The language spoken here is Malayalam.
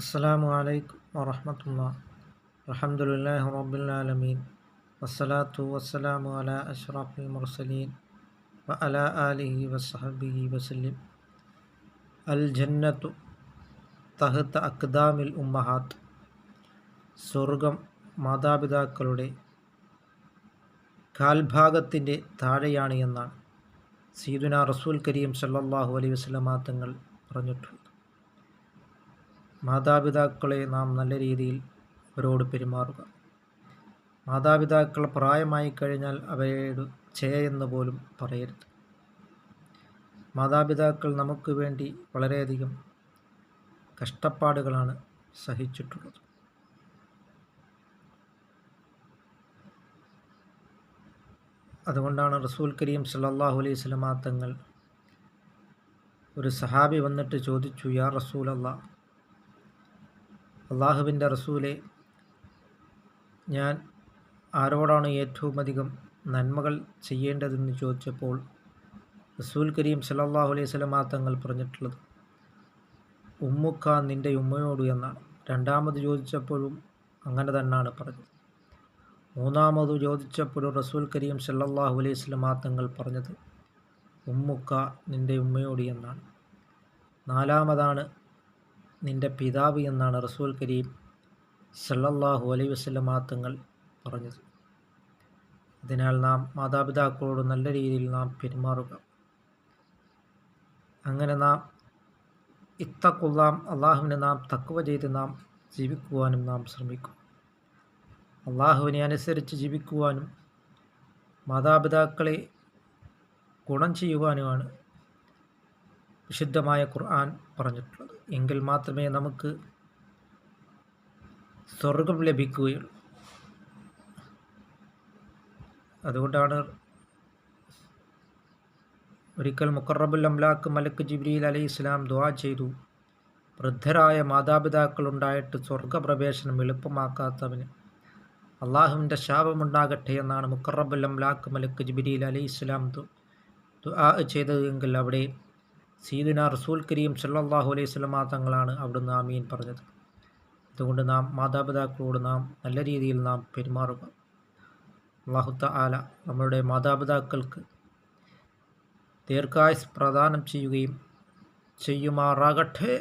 അസ്സാം വലൈക്കും വറഹമത്തുള്ള. അലഹമുല്ലാ റബുലാലമീൻ വസ്സലാത്തു വസ്സലാമു അല അഷ്റഫുൽ മുർസലീൻ വ അല ആലിഹി വസഹബിഹി വസ്ലിം അൽ ജന്നത്തു തഹത്ത അക്ദാമിൽ ഉമ്മഹാത്ത്. സ്വർഗം മാതാപിതാക്കളുടെ കാൽഭാഗത്തിന്റെ താഴെയാണ് എന്നാണ്. സീദുന റസൂൽ കരീം സല്ലാഹു അലൈഹി വസ്ലമാ തങ്ങൾ പറഞ്ഞിട്ടുള്ളത്. മാതാപിതാക്കളെ നാം നല്ല രീതിയിൽ അവരോട് പെരുമാറുക. മാതാപിതാക്കൾ പ്രായമായി കഴിഞ്ഞാൽ അവരോട് ചേ എന്ന് പോലും പറയരുത്. മാതാപിതാക്കൾ നമുക്ക് വേണ്ടി വളരെയധികം കഷ്ടപ്പാടുകളാണ് സഹിച്ചിട്ടുള്ളത്. അതുകൊണ്ടാണ് റസൂൽ കരീം സല്ലാഹു അലൈഹി സ്വലമാ തങ്ങൾ ഒരു സഹാബി വന്നിട്ട് ചോദിച്ചു യാ അള്ളാഹ് അള്ളാഹുവിന്റെ റസൂലെ ഞാൻ ആരോടാണ് ഏറ്റവും അധികം നന്മകൾ ചെയ്യേണ്ടതെന്ന് ചോദിച്ചപ്പോൾ റസൂൽ കരീം സലാഹു അലൈഹി സ്വലമാ തങ്ങൾ പറഞ്ഞിട്ടുള്ളത് ഉമ്മുക്ക നിന്റെ ഉമ്മയോട് എന്നാണ്. രണ്ടാമത് ചോദിച്ചപ്പോഴും അങ്ങനെ തന്നെയാണ് പറഞ്ഞത്. മൂന്നാമത് ചോദിച്ചപ്പോഴും റസൂൽ കരീം സല്ലാഹു അലൈഹി സ്വലമാ തങ്ങൾ പറഞ്ഞത് ഉമ്മുക്ക നിന്റെ ഉമ്മയോട് എന്നാണ്. നാലാമതാണ് നിന്റെ പിതാവ് എന്നാണ് റസൂൽ കരീം സല്ലല്ലാഹു അലൈ വസ്ലമാ തങ്ങൾ പറഞ്ഞത്. അതിനാൽ നാം മാതാപിതാക്കളോട് നല്ല രീതിയിൽ നാം പെരുമാറുക. അങ്ങനെ നാം ഇത്തക്കുള്ളാം അള്ളാഹുവിനെ നാം തക്കുവ ചെയ്ത് നാം ജീവിക്കുവാനും നാം ശ്രമിക്കും. അള്ളാഹുവിനെ അനുസരിച്ച് ജീവിക്കുവാനും മാതാപിതാക്കളെ ഗുണം ചെയ്യുവാനുമാണ് വിശുദ്ധമായ ഖുർആൻ പറഞ്ഞിട്ടുള്ളത്. എങ്കിൽ മാത്രമേ നമുക്ക് സ്വർഗം ലഭിക്കുകയുള്ളൂ. അതുകൊണ്ടാണ് ഒരിക്കൽ മുക്കറബുൽ അംലാക്ക് മലക്ക് ജിബ്രീൽ അലൈഹി ഇസ്ലാം ദുവാ ചെയ്തു. വൃദ്ധരായ മാതാപിതാക്കളുണ്ടായിട്ട് സ്വർഗപ്രവേശനം എളുപ്പമാക്കാത്തവന് അള്ളാഹുവിന്റെ ശാപമുണ്ടാകട്ടെ എന്നാണ് മുക്കറബുൽ അംലാക്ക് മലക്ക് ജിബ്രീൽ അലൈഹി ഇസ്ലാം ദുആ ചെയ്തതെങ്കിൽ അവിടെ സീദിന റസൂൽ കരീം സല്ലാഹു അലൈഹി സ്വലമാ തങ്ങളാണ് അവിടുന്ന് ആമീൻ പറഞ്ഞത്. അതുകൊണ്ട് നാം മാതാപിതാക്കളോട് നാം നല്ല രീതിയിൽ നാം പെരുമാറുക. അള്ളാഹുത്ത ആല നമ്മളുടെ മാതാപിതാക്കൾക്ക് ദീർഘായുസ് പ്രദാനം ചെയ്യുകയും ചെയ്യുമാറാകട്ടെ.